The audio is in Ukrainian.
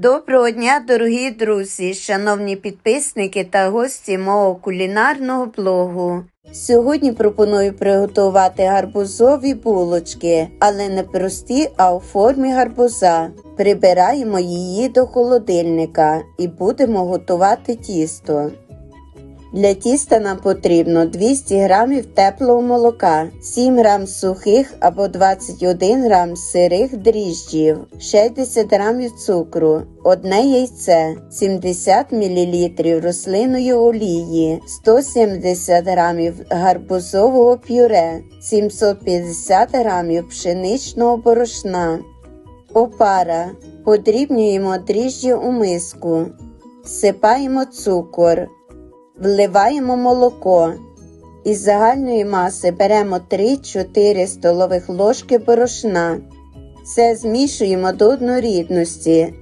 Доброго дня, дорогі друзі, шановні підписники та гості мого кулінарного блогу. Сьогодні пропоную приготувати гарбузові булочки, але не прості, а у формі гарбуза. Прибираємо її до холодильника і будемо готувати тісто. Для тіста нам потрібно 200 г теплого молока, 7 г сухих або 21 г сирих дріжджів, 60 г цукру, одне яйце, 70 мл рослинної олії, 170 г гарбузового пюре, 750 г пшеничного борошна. Опара. Подрібнюємо дріжджі у миску. Всипаємо цукор. Вливаємо молоко. Із загальної маси беремо 3-4 столових ложки борошна. Все змішуємо до однорідності.